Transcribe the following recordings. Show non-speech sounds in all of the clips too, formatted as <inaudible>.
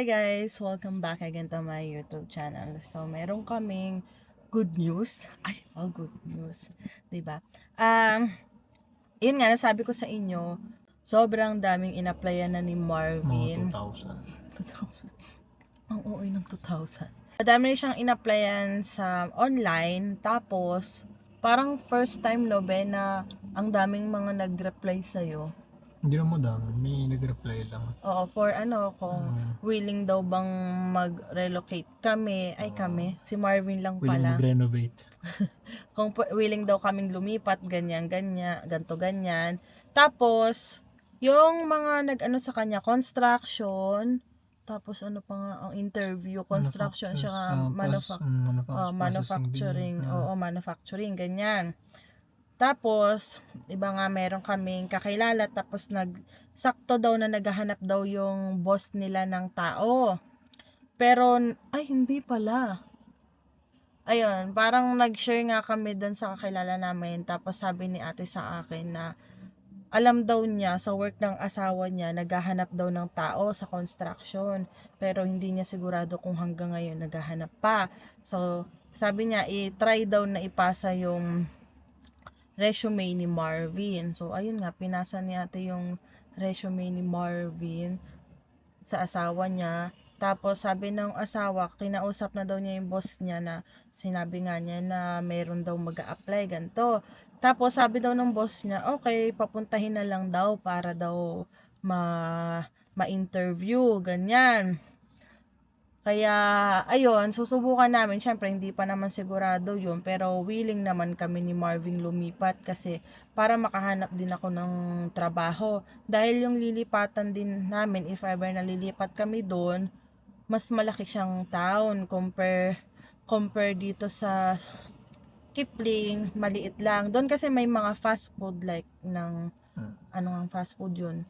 Hi guys! Welcome back again to my YouTube channel. So, meron kaming good news. <laughs> Ay, oh, good news. 'Di ba? Um, yun nga, nasabi ko sa inyo, sobrang daming inapplyan na ni Marvin. Mga <laughs> 2,000. Ang OA ng 2,000. Madami siyang inapplyan sa online. Tapos, parang first time no, be, na ang daming mga nag-reply sa'yo. Hindi naman madami. May nag-reply lang. Oo, for ano, kung Mm. willing daw bang mag-relocate kami. Ay, Oo. kami. Si Marvin lang Willing pala. mag-renovate. <laughs> Kung pu- willing daw kaming lumipat, ganyan, ganyan, ganto, ganyan. Tapos, yung mga nag-ano sa kanya, construction, tapos ano pa nga, ang interview, construction, Manufacturers, siya ah, manufac- pros- mm, manufac- oh, processing manufacturing. Mm. oo, manufacturing, ganyan. Tapos, iba nga meron kaming kakilala, tapos nag, sakto daw na naghahanap daw yung boss nila ng tao. Pero, ay, hindi pala. Ayun, parang nag-share nga kami dun sa kakilala namin, tapos sabi ni ate sa akin na, alam daw niya sa work ng asawa niya, naghahanap daw ng tao sa construction. Pero hindi niya sigurado kung hanggang ngayon naghahanap pa. So, sabi niya, i-try daw na ipasa yung resume ni Marvin. So, ayun nga, pinasa ni ate yung resume ni Marvin sa asawa niya. Tapos, sabi ng asawa, kinausap na daw niya yung boss niya na sinabi nga niya na meron daw mag apply ganito. Tapos, sabi daw ng boss niya, okay, papuntahin na lang daw para daw ma ma-interview, ganyan. Kaya, ayun, susubukan namin. Siyempre, hindi pa naman sigurado yun. Pero, willing naman kami ni Marvin lumipat kasi para makahanap din ako ng trabaho. Dahil yung lilipatan din namin, if ever na lilipat kami doon, mas malaki siyang town compare compare dito sa Kipling, maliit lang. Doon kasi may mga fast food like ng Hmm. ano ang fast food yun?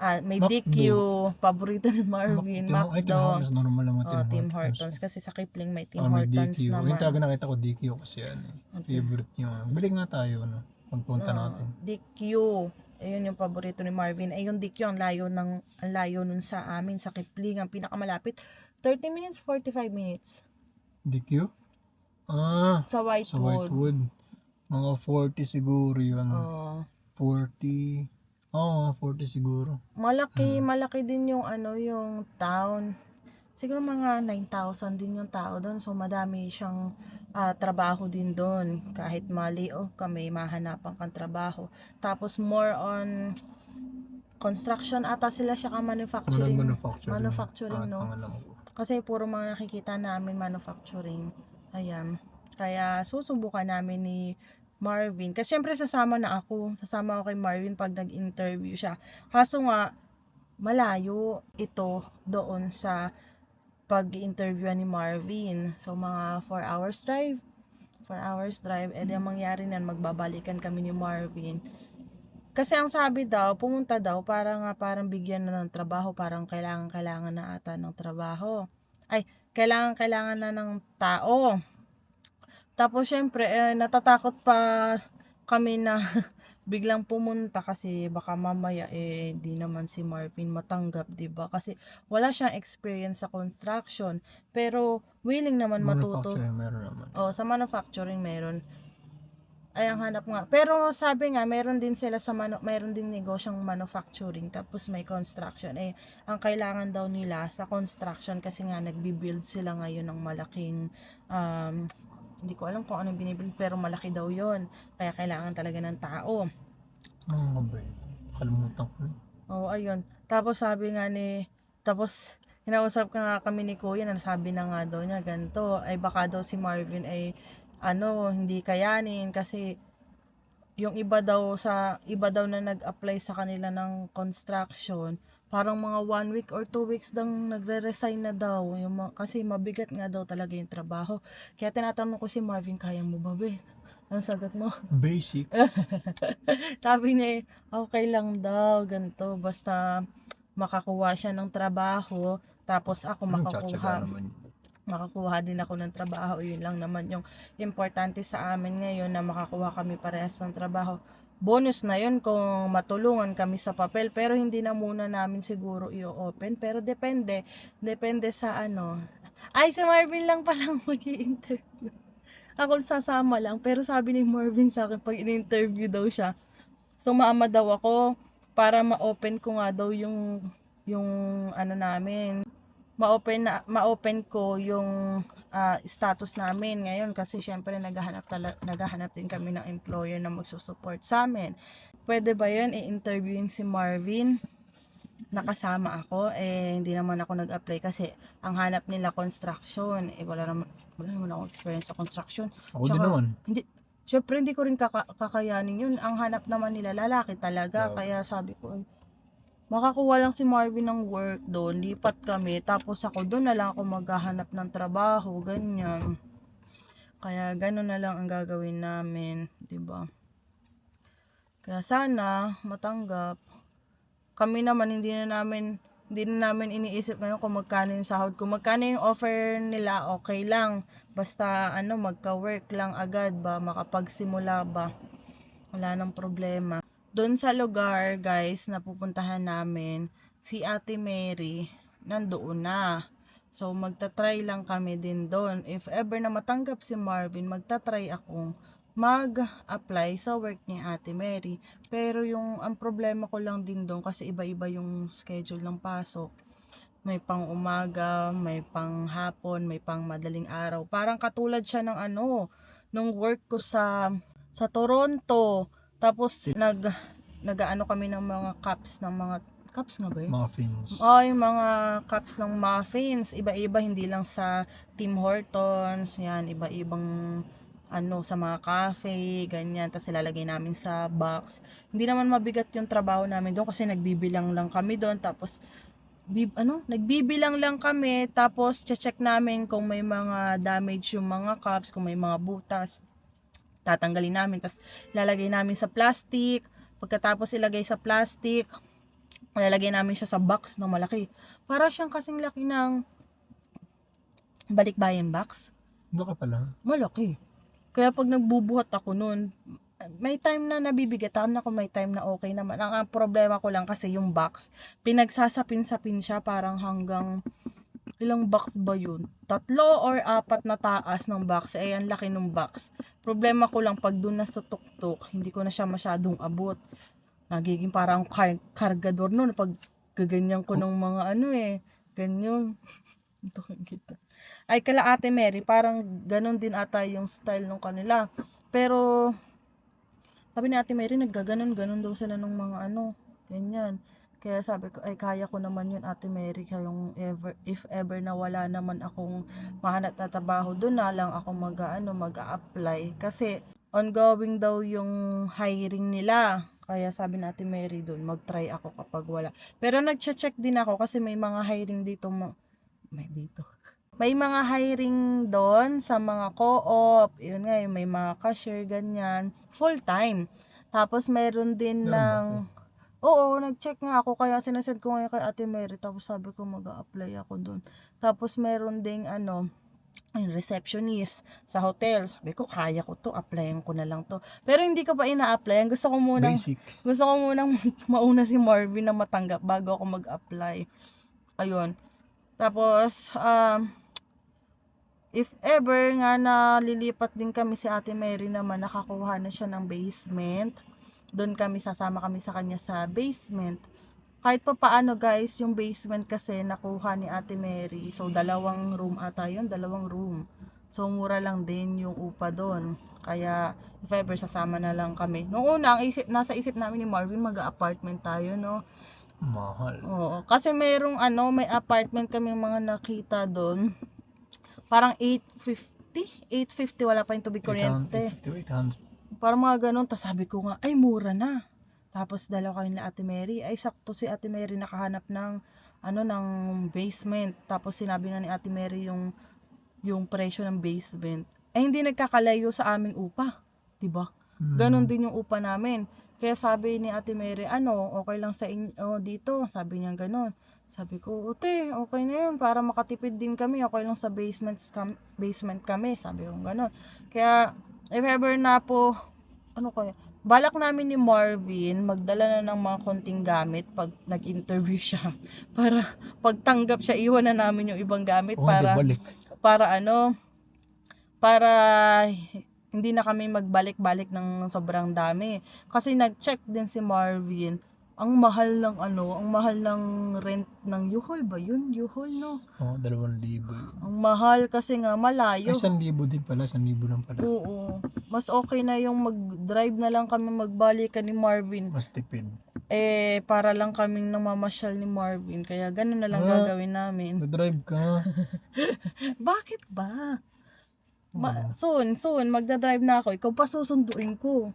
Ah, may. DQ, paborito ni Marvin, Tim- ay, Tim. Hortons. Normal naman Oh, Tim Hortons. Kasi sa Kipling may Tim Ah, may Hortons DQ. naman. Yung talaga nakita ko DQ kasi ano, eh, Okay. favorite niyo. Bili nga tayo, ano, pagpunta Oo, natin. DQ. Ayun yung paborito ni Marvin. Ay, yung DQ, ang layo, ng, ang layo nun sa amin, sa Kipling, ang pinakamalapit. 30 minutes, 45 minutes. DQ? Ah, Sa sa Whitewood. Whitewood. Mga 40 siguro yun. Oo. 40. Oo, 40 siguro. malaki, Hmm. malaki din yung ano, yung town. Siguro mga 9,000 din yung tao doon. So, madami siyang ah, trabaho din doon. Kahit mali o kami, mahanapan kang trabaho. Tapos, more on construction ata sila siya ka manufacturing. manufacturing. manufacturing, no? ang alam ko. Kasi puro mga nakikita namin manufacturing. Ayan. Kaya susubukan namin ni Marvin. Kasi syempre sasama na ako. Sasama ako kay Marvin pag nag-interview siya. Kaso nga, malayo ito doon sa pag-interview ni Marvin. So mga 4 hours drive. 4 hours drive. E ang mangyari nan magbabalikan kami ni Marvin. Kasi ang sabi daw, pumunta daw para nga parang bigyan na ng trabaho, parang kailangan kailangan na ata ng trabaho. Ay, kailangan kailangan na ng tao. Tapos syempre, eh, natatakot pa kami na <laughs> biglang pumunta kasi baka mamaya eh di naman si Marvin matanggap, 'di ba? Kasi wala siyang experience sa construction, pero willing naman matuto. Meron naman. Oh, sa manufacturing meron. Ay, ang hanap nga. Pero sabi nga, meron din sila sa manu- meron din negosyong manufacturing tapos may construction. Eh, ang kailangan daw nila sa construction kasi nga nagbi-build sila ngayon ng malaking um, hindi ko alam kung anong binibuild pero malaki daw yon Kaya kailangan talaga ng tao. Ano nga ba yun? Kalimutan ko. Oo, ayun. Tapos sabi nga ni, tapos hinausap ka nga kami ni Kuya na sabi na nga daw niya ganito, ay baka daw si Marvin ay ano, hindi kayanin kasi yung iba daw sa iba daw na nag-apply sa kanila ng construction, parang mga one week or two weeks dang nagre-resign na daw. Yung mga- kasi mabigat nga daw talaga yung trabaho. Kaya tinatanong ko si Marvin, kaya mo ba be? Anong sagot mo? <laughs> Basic. Sabi niya, eh, okay lang daw, ganito, basta makakuha siya ng trabaho, tapos ako Anong makakuha, makakuha din ako ng trabaho, yun lang naman yung importante sa amin ngayon na makakuha kami parehas ng trabaho. Bonus na yun kung matulungan kami sa papel pero hindi na muna namin siguro i-open. Pero depende depende sa ano. Ay si Marvin lang palang mag interview ako sasama lang pero sabi ni Marvin sa akin pag in-interview daw siya sumama daw ako para ma-open ko nga daw yung yung ano namin. Ma-open na ma-open ko yung ah, status namin ngayon kasi syempre naghahanap tala, naghahanap din kami ng employer na magsusupport sa amin. Pwede ba 'yun i-interviewin si Marvin? Nakasama ako eh hindi naman ako nag-apply kasi ang hanap nila construction eh wala naman wala naman ako experience sa construction. Ako din naman. Syempre hindi ko rin kaka- kakayanin 'yun. Ang hanap naman nila lalaki talaga Oo. kaya sabi ko ay makakuha lang si Marvin ng work doon, lipat kami, tapos ako doon na lang ako maghahanap ng trabaho, ganyan. Kaya gano'n na lang ang gagawin namin, 'di ba? Kaya sana matanggap. Kami naman hindi na namin hindi na namin iniisip ngayon kung magkano yung sahod. Kung magkano yung offer nila, okay lang. Basta ano, magka-work lang agad ba, makapagsimula ba. Wala nang problema. Doon sa lugar, guys, na pupuntahan namin, si Ate Mary, nandoon na. So, magta-try lang kami din doon. If ever na matanggap si Marvin, magta-try akong mag-apply sa work ni Ate Mary. Pero yung ang problema ko lang din doon kasi iba-iba yung schedule ng pasok. May pang umaga, may pang hapon, may pang madaling araw. Parang katulad siya ng ano, nung work ko sa sa Toronto. Tapos nag nagaano kami ng mga cups ng mga cups nga ba yun? Muffins. Oh, yung mga cups ng muffins, iba-iba hindi lang sa Tim Hortons, yan, iba-ibang ano sa mga cafe, ganyan, tapos ilalagay namin sa box. Hindi naman mabigat yung trabaho namin doon kasi nagbibilang lang kami doon tapos bib, ano, nagbibilang lang kami tapos check namin kung may mga damage yung mga cups, kung may mga butas. Tatanggalin namin tapos lalagay namin sa plastic. Pagkatapos ilagay sa plastic, lalagay namin siya sa box na malaki. Para siyang kasing laki ng balikbayan box. Laki pala. Malaki. Kaya pag nagbubuhat ako noon, may time na nabibigatan ako, may time na okay naman. Ang, ang problema ko lang kasi yung box, pinagsasapin-sapin siya parang hanggang ilang box ba yun? Tatlo or apat na taas ng box. Eh, ang laki ng box. Problema ko lang pag doon na sa tuktok, hindi ko na siya masyadong abot. Nagiging parang kar- kargador noon pag gaganyan ko ng mga ano eh. Ganyan. <laughs> Ito kita. Ay, kala Ate Mary, parang ganun din ata yung style nung kanila. Pero, sabi ni Ate Mary, naggaganon-ganon daw sila nung mga ano, ganyan. Kaya sabi ko, ay kaya ko naman yun Ate Mary, yung ever, if ever na wala naman akong mahanap na trabaho, doon na lang ako mag, ano, mag-a-apply. Kasi, ongoing daw yung hiring nila. Kaya sabi ni Ate Mary doon, mag-try ako kapag wala. Pero nag-check din ako kasi may mga hiring dito, ma- may dito. May mga hiring doon sa mga co-op, yun nga, yung may mga cashier, ganyan, full-time. Tapos meron din Ganun ng, ba, oo, nag-check nga ako, kaya sinasend ko ngayon kay Ate Mary, tapos sabi ko mag-a-apply ako doon. Tapos meron ding ano, ay, receptionist sa hotel. Sabi ko, kaya ko to, applyan ko na lang to. Pero hindi ko pa ina-applyan. Gusto ko Basic. gusto ko munang <laughs> mauna si Marvin na matanggap bago ako mag-apply. Ayun. Tapos, um, if ever nga na lilipat din kami si Ate Mary naman, nakakuha na siya ng basement. Doon kami, sasama kami sa kanya sa basement. Kahit pa paano guys, yung basement kasi nakuha ni Ate Mary. So, dalawang room ata yun, dalawang room. So, mura lang din yung upa doon. Kaya, if ever, sasama na lang kami. Noong una, ang isip, nasa isip namin ni Marvin, mag-apartment tayo, no? Mahal. Oo. Kasi merong ano, may apartment kami mga nakita doon. Parang 850? 850, wala pa yung tubig kuryente. 850, 800. Parang mga ganun. Tapos sabi ko nga, ay mura na. Tapos dalawa kami na Ate Mary. Ay sakto si Ate Mary nakahanap ng ano ng basement. Tapos sinabi nga ni Ate Mary yung yung presyo ng basement. Eh hindi nagkakalayo sa aming upa, 'di ba? Hmm. Ganon din yung upa namin. Kaya sabi ni Ate Mary, ano, okay lang sa inyo dito? Sabi niya ganon. Sabi ko, ute, okay na yun. Para makatipid din kami. Okay lang sa basement, basement kami. Sabi ko ganon. Kaya, if ever na po, ano kaya, balak namin ni Marvin magdala na ng mga konting gamit pag nag-interview siya <laughs> para pagtanggap siya iwan na namin yung ibang gamit hindi para balik. para ano para hindi na kami magbalik-balik ng sobrang dami kasi nag-check din si Marvin ang mahal ng ano ang mahal ng rent ng U-Haul ba yun U-Haul no Oo, dalawang libo. ang mahal kasi nga malayo Ay, isang libo din pala. Isang libo lang pala. Oo. Mas okay na yung mag-drive na lang kami magbalikan ni Marvin. Mas tipid. Eh, para lang kaming namamasyal ni Marvin. Kaya ganun na lang Ah. gagawin namin. Nag-drive ka. <laughs> Bakit ba? Ma- soon, soon, magdadrive na ako. Ikaw pa susunduin ko.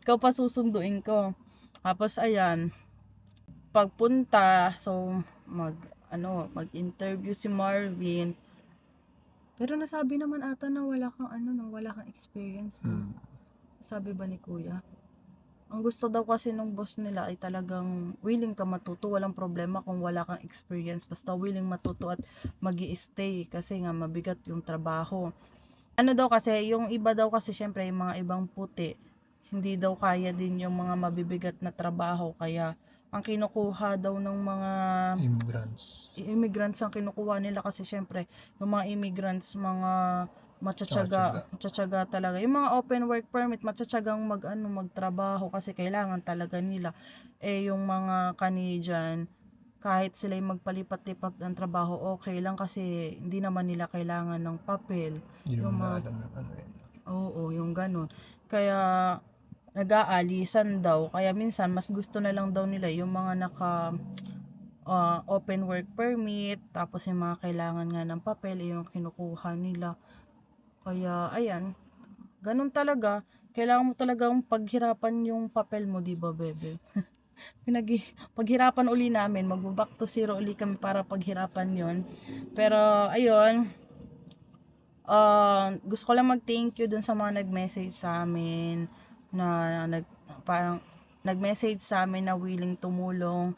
Ikaw pa susunduin ko. Tapos, ayan. Pagpunta, so, mag, ano, mag-interview si Marvin. Pero nasabi naman ata na wala kang, ano, na wala kang experience. Hmm. Sabi ba ni kuya? Ang gusto daw kasi nung boss nila ay talagang willing ka matuto, walang problema kung wala kang experience. Basta willing matuto at mag stay kasi nga mabigat yung trabaho. Ano daw kasi, yung iba daw kasi syempre yung mga ibang puti, hindi daw kaya din yung mga mabibigat na trabaho. Kaya ang kinukuha daw ng mga Immigrants. immigrants ang kinukuha nila kasi syempre yung mga immigrants mga matsatsaga matsatsaga talaga yung mga open work permit matsatsagang mag ano magtrabaho kasi kailangan talaga nila eh yung mga Canadian kahit sila yung magpalipat-lipat ng trabaho okay lang kasi hindi naman nila kailangan ng papel Hindi Yung mga- alam ano. Oo, yung ganun. Kaya nag-aalisan daw. Kaya minsan mas gusto na lang daw nila yung mga naka ah, open work permit, tapos yung mga kailangan nga ng papel, eh, yung kinukuha nila. Kaya, ayan, ganun talaga. Kailangan mo talagang paghirapan yung papel mo, di ba, bebe? <laughs> Pinag paghirapan uli namin, mag-back to zero uli kami para paghirapan yon Pero, ayun, uh, gusto ko lang mag-thank you dun sa mga nag-message sa amin na nag parang nag-message sa amin na willing tumulong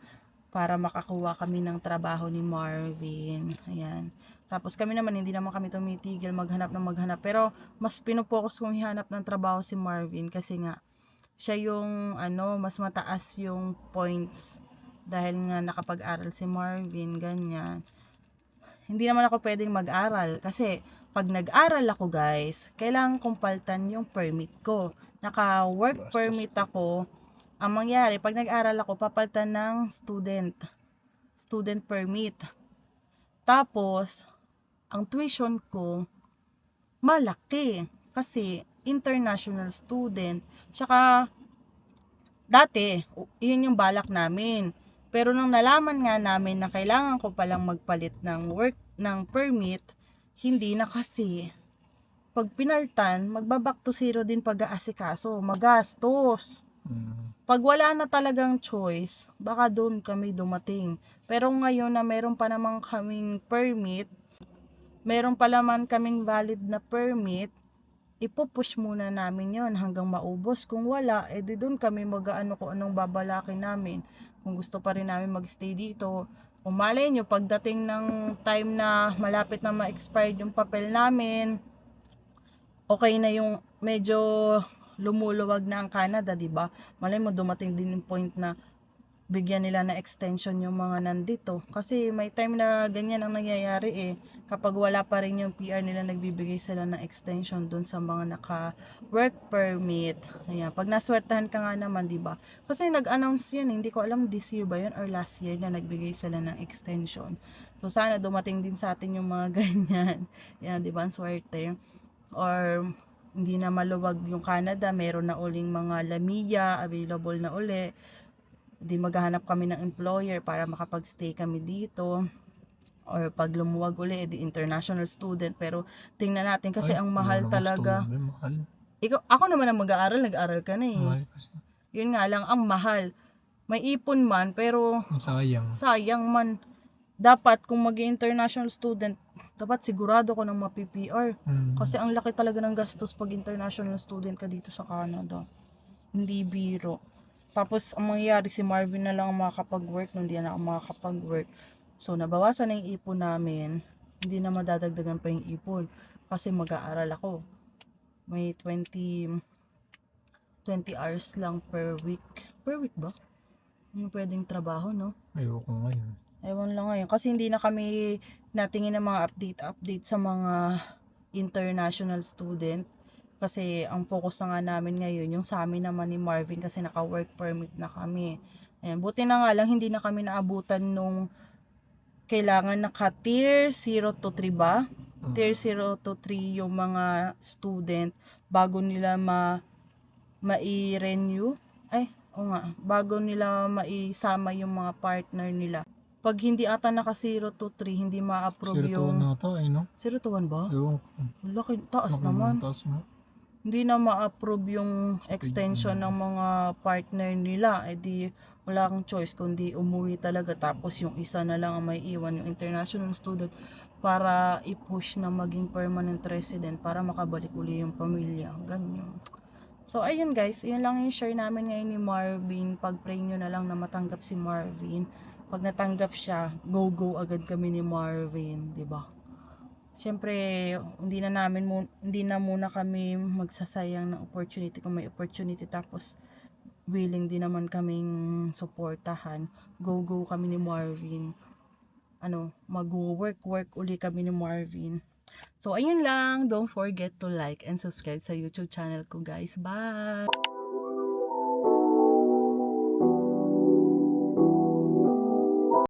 para makakuha kami ng trabaho ni Marvin. Ayan. Tapos kami naman, hindi naman kami tumitigil maghanap ng maghanap. Pero mas pinupokus kong hihanap ng trabaho si Marvin kasi nga, siya yung ano, mas mataas yung points dahil nga nakapag-aral si Marvin, ganyan. Hindi naman ako pwedeng mag-aral kasi pag nag-aral ako guys, kailangan kong paltan yung permit ko. Naka-work permit ako. Ang mangyari, pag nag-aral ako, papaltan ng student. Student permit. Tapos, ang tuition ko, malaki. Kasi, international student. Tsaka, dati, yun yung balak namin. Pero nung nalaman nga namin na kailangan ko palang magpalit ng work, ng permit, hindi na kasi. Pag pinaltan, magbaback to zero din pag-aasikaso. Magastos Hmm. pag wala na talagang choice, baka doon kami dumating. Pero ngayon na meron pa naman kaming permit, meron pa naman kaming valid na permit, ipupush muna namin yon hanggang maubos. Kung wala, edi doon kami mag-ano kung anong babalakin namin. Kung gusto pa rin namin magstay dito, kung malay nyo, pagdating ng time na malapit na ma-expired yung papel namin, okay na yung medyo lumuluwag na ang Canada, 'di ba? Malay mo dumating din yung point na bigyan nila na extension yung mga nandito. Kasi may time na ganyan ang nangyayari eh. Kapag wala pa rin yung PR nila, nagbibigay sila ng extension dun sa mga naka work permit. Ayan. Pag naswertahan ka nga naman, di ba? Kasi nag-announce yan, hindi ko alam this year ba yun or last year na nagbigay sila ng extension. So sana dumating din sa atin yung mga <laughs> ganyan. Yan, di ba? Ang swerte. Or hindi na maluwag yung Canada, meron na uling mga Lamia available na uli. Di maghahanap kami ng employer para makapag-stay kami dito. Or pag lumuwag uli, edi international student. Pero tingnan natin kasi Ay, ang mahal talaga. student, eh, mahal. Ikaw, ako naman ang mag-aaral, nag-aaral ka na eh. Mahal kasi. Yun nga lang, ang mahal. May ipon man, pero Sayang. sayang man. Dapat kung mag international student, dapat sigurado ko ng ma-PPR. Hmm. Kasi ang laki talaga ng gastos pag international student ka dito sa Canada. Hindi biro. Tapos, ang mangyayari si Marvin na lang ang makakapag-work, nung hindi na ako makakapag-work. So, nabawasan na yung ipon namin. Hindi na madadagdagan pa yung ipon. Kasi mag-aaral ako. May 20, 20 hours lang per week. Per week ba? Ano pwedeng trabaho, no? Ayoko ngayon. Ewan lang ngayon. Kasi hindi na kami natingin ng mga update-update sa mga international student. Kasi ang focus na nga namin ngayon, yung sa amin naman ni Marvin kasi naka-work permit na kami. Ayan, buti na nga lang, hindi na kami naabutan nung kailangan naka tier 0 to 3 ba? Mm. Tier 0 to 3 yung mga student bago nila ma mai-renew. Ay, o nga, bago nila maisama yung mga partner nila. Pag hindi ata naka 0 to 3, hindi ma-approve yung... na ata, ay no? 0 to 1 ba? Ewan ko. Laki, taas Baka naman. Taas mo. Hindi na ma-approve yung extension ng mga partner nila. Eh di, wala kang choice kundi umuwi talaga. Tapos yung isa na lang ang may iwan, yung international student, para i-push na maging permanent resident para makabalik uli yung pamilya. Ganyan. So, ayun guys, yun lang yung share namin ngayon ni Marvin. Pag-pray nyo na lang na matanggap si Marvin. Pag natanggap siya, go-go agad kami ni Marvin, 'di ba? Siyempre, hindi na namin hindi na muna kami magsasayang ng opportunity kung may opportunity tapos willing din naman kaming suportahan. Go-go kami ni Marvin. Ano, mag-work work uli kami ni Marvin. So, ayun lang. Don't forget to like and subscribe sa YouTube channel ko, guys. Bye!